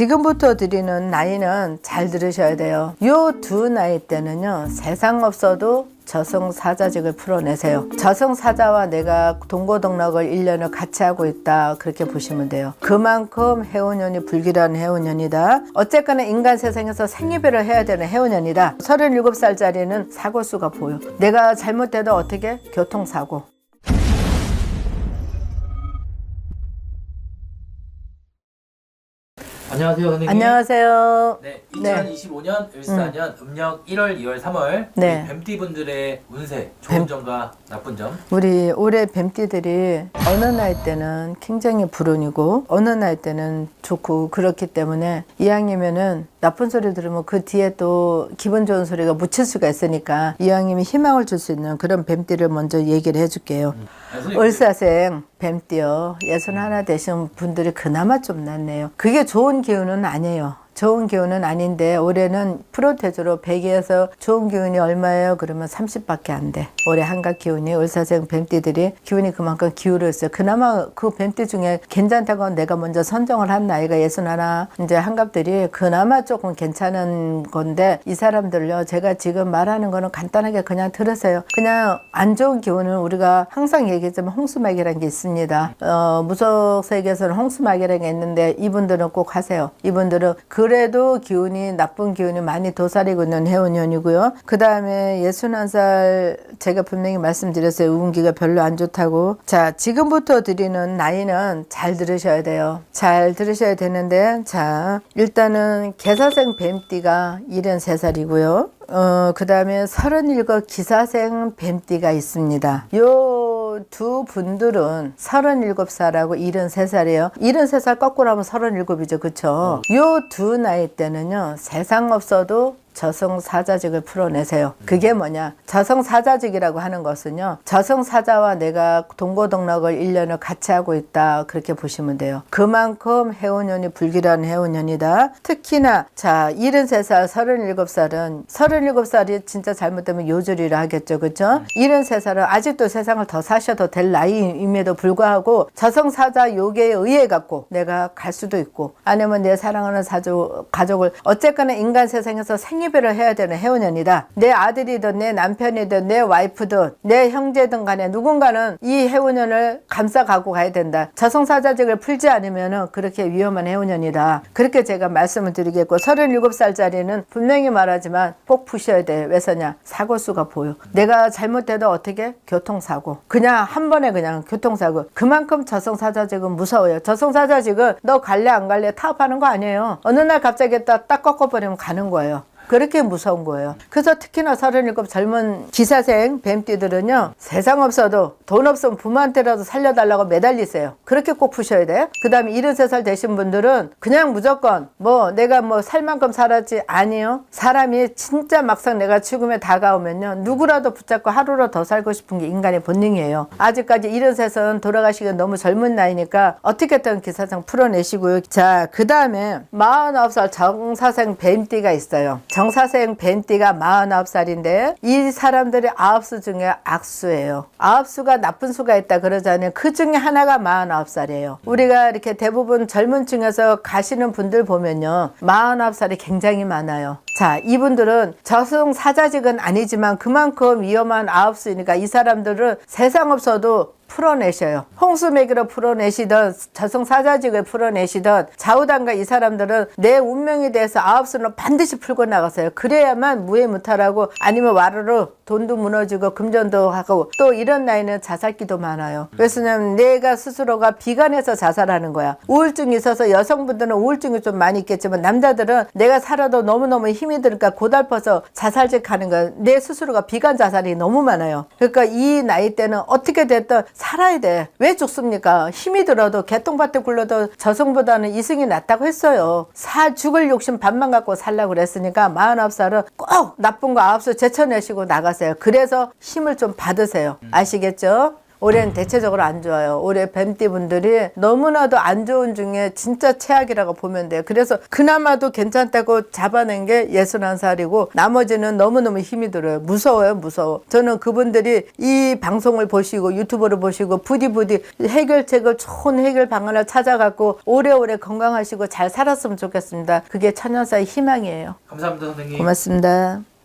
지금부터 드리는 나이는 잘 들으셔야 돼요. 요 두 나이 때는요, 세상 없어도 저승사자직을 풀어내세요. 저승사자와 내가 동고동락을 1년을 같이 하고 있다. 그렇게 보시면 돼요. 그만큼 해운년이 불길한 해운년이다. 어쨌거나 인간 세상에서 생이별을 해야 되는 해운년이다. 37살짜리는 사고수가 보여. 내가 잘못돼도 어떻게? 교통사고. 안녕하세요, 선생님. 안녕하세요. 네, 네. 2025년 을사년 음 력 1월, 2월, 3월 네. 우리 뱀띠 분들의 운세 좋은 뱀- 점과 나쁜 점. 우리 올해 뱀띠들이 어느 나이 때는 굉장히 불운이고 어느 나이 때는 좋고 그렇기 때문에 이왕이면은 나쁜 소리 들으면 그 뒤에 또 기분 좋은 소리가 묻힐 수가 있으니까 이왕이면 희망을 줄 수 있는 그런 뱀띠를 먼저 얘기를 해줄게요. 아, 선생님, 을사생 뱀띠요 예순 하나 되신 분들이 그나마 좀 낫네요. 그게 좋은 기운은 아니에요. 좋은 기운은 아닌데 올해는 프로테즈로 100에서 좋은 기운이 얼마예요? 그러면 30밖에 안 돼. 올해 한각 기운이 을사생 뱀띠들이 기운이 그만큼 기울었어요. 그나마 그 뱀띠 중에 괜찮다고 내가 먼저 선정을 한 나이가 예순 하나 이제 한갑들이 그나마 조금 괜찮은 건데 이 사람들요 제가 지금 말하는 거는 간단하게 그냥 들으세요. 그냥 안 좋은 기운은 우리가 항상 얘기했지만 홍수막이라는 게 있습니다. 어, 무속 세계에서는 홍수막이라는 게 있는데 이분들은 꼭 하세요. 이분들은 그 래도 기운이 나쁜 기운이 많이 도사리고 있는 해운년이고요. 그 다음에 예순한 살 제가 분명히 말씀드렸어요. 운기가 별로 안 좋다고. 자 지금부터 드리는 나이는 잘 들으셔야 돼요. 잘 들으셔야 되는데 자 일단은 개사생 뱀띠가 73살이고요. 어, 그 다음에 37 기사생 뱀띠가 있습니다. 요 두 분들은 37살하고 73살이에요. 73살 거꾸로 하면 37이죠. 그쵸? 요두 나이 때는요, 세상 없어도 저승사자직을 풀어내세요. 그게 뭐냐? 저승사자직이라고 하는 것은요. 저승사자와 내가 동고동락을 1년을 같이 하고 있다. 그렇게 보시면 돼요. 그만큼 해운년이 불길한 해운년이다. 특히나 자 73살, 37살은 37살이 진짜 잘못되면 요절이라 하겠죠. 그죠? 73살은 아직도 세상을 더 사셔도 될 나이임에도 불구하고 저승사자 요괴에 의해 갖고 내가 갈 수도 있고 아니면 내 사랑하는 사주, 가족을 어쨌거나 인간 세상에서 생 이별을 해야 되는 해운년이다. 내 아들이든 내 남편이든 내 와이프든 내 형제든 간에 누군가는 이 해운년을 감싸가고 가야 된다. 저승사자직을 풀지 않으면 그렇게 위험한 해운년이다. 그렇게 제가 말씀을 드리겠고 37살짜리는 분명히 말하지만 꼭 푸셔야 돼. 왜서냐? 사고수가 보여. 내가 잘못돼도 어떻게? 교통사고. 그냥 한 번에 그냥 교통사고. 그만큼 저승사자직은 무서워요. 저승사자직은 너 갈래 안 갈래 타협하는 거 아니에요. 어느 날 갑자기 딱, 딱 꺾어버리면 가는 거예요. 그렇게 무서운 거예요. 그래서 특히나 37 젊은 기사생 뱀띠들은요, 세상 없어도 돈 없으면 부모한테라도 살려달라고 매달리세요. 그렇게 꼭 푸셔야 돼. 그 다음에 73살 되신 분들은 그냥 무조건 뭐 내가 뭐 살 만큼 살았지 아니요. 사람이 진짜 막상 내가 죽음에 다가오면요, 누구라도 붙잡고 하루로 더 살고 싶은 게 인간의 본능이에요. 아직까지 73은 돌아가시기 너무 젊은 나이니까 어떻게든 기사생 풀어내시고요. 자, 그 다음에 49살 정사생 뱀띠가 있어요. 정사생 뱀띠가 49살인데 이 사람들이 아홉 수 중에 악수예요. 아홉 수가 나쁜 수가 있다 그러잖아요. 그 중에 하나가 49살이에요. 우리가 이렇게 대부분 젊은 층에서 가시는 분들 보면요. 49살이 굉장히 많아요. 자, 이분들은 저승 사자직은 아니지만 그만큼 위험한 아홉 수니까 이 사람들은 세상 없어도 풀어내셔요. 홍수매기로 풀어내시던 저승 사자직을 풀어내시던 좌우당과 이 사람들은 내 운명에 대해서 아홉수는 반드시 풀고 나가세요. 그래야만 무해무탈하고 아니면 와르르 돈도 무너지고 금전도 하고 또 이런 나이는 자살기도 많아요. 왜냐면 내가 스스로가 비관해서 자살하는 거야. 우울증이 있어서 여성분들은 우울증이 좀 많이 있겠지만 남자들은 내가 살아도 너무너무 힘이 드니까 고달퍼서 자살직 하는 거야. 내 스스로가 비관 자살이 너무 많아요. 그러니까 이 나이 때는 어떻게 됐든 살아야 돼. 왜 죽습니까? 힘이 들어도 개똥밭에 굴러도 저승보다는 이승이 낫다고 했어요. 사 죽을 욕심 반만 갖고 살라고 그랬으니까 49살은 꼭 나쁜 거 아홉 수 제쳐내시고 나가세요. 그래서 힘을 좀 받으세요. 아시겠죠? 올해는 대체적으로 안 좋아요. 올해 뱀띠 분들이 너무나도 안 좋은 중에 진짜 최악이라고 보면 돼요. 그래서 그나마도 괜찮다고 잡아낸 게 61살이고 나머지는 너무너무 힘이 들어요. 무서워요, 무서워. 저는 그분들이 이 방송을 보시고 유튜브를 보시고 부디부디 해결책을 좋은 해결 방안을 찾아갖고 오래오래 건강하시고 잘 살았으면 좋겠습니다. 그게 천연사의 희망이에요. 감사합니다 선생님. 고맙습니다.